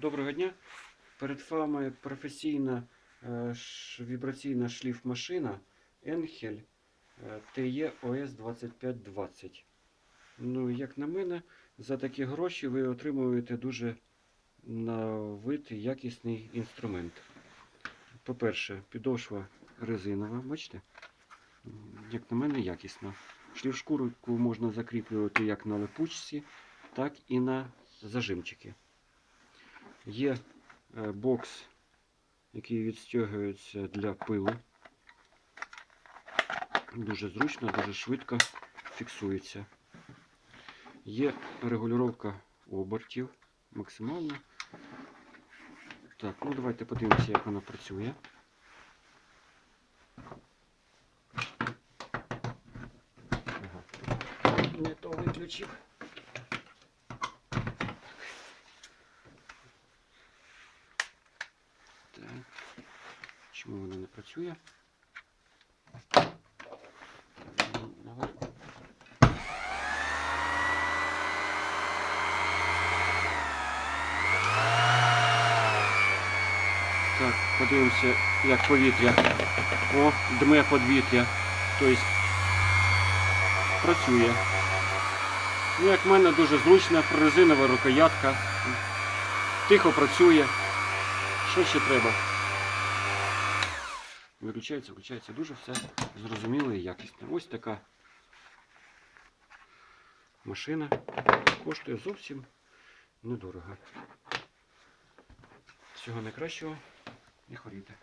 Доброго дня. Перед вами професійна е, вібраційна шліфмашина Enhel TE OS 2520. Ну, як на мене, за такі гроші ви отримуєте дуже на вид якісний інструмент. По-перше, підошва резинова, бачите? Як на мене, якісна. Шліфшкурку можна закріплювати як на липучці, так і на зажимчики. Є е, бокс, який відстягується для пилу. Дуже зручно, дуже швидко фіксується. Є регулювання обертів максимально. Так, ну давайте подивимося, як вона працює. Ага. Не то виключив. Чому вона не працює? Так, подивимося, як повітря. О, дме подвір'я. Тобто працює. Ну, як в мене дуже зручна, прорезинова рукоятка. Тихо працює. Що ще треба? Виключається, включається дуже все зрозуміло і якісне. Ось така машина. Коштує зовсім недорого. Всього найкращого і хворійте.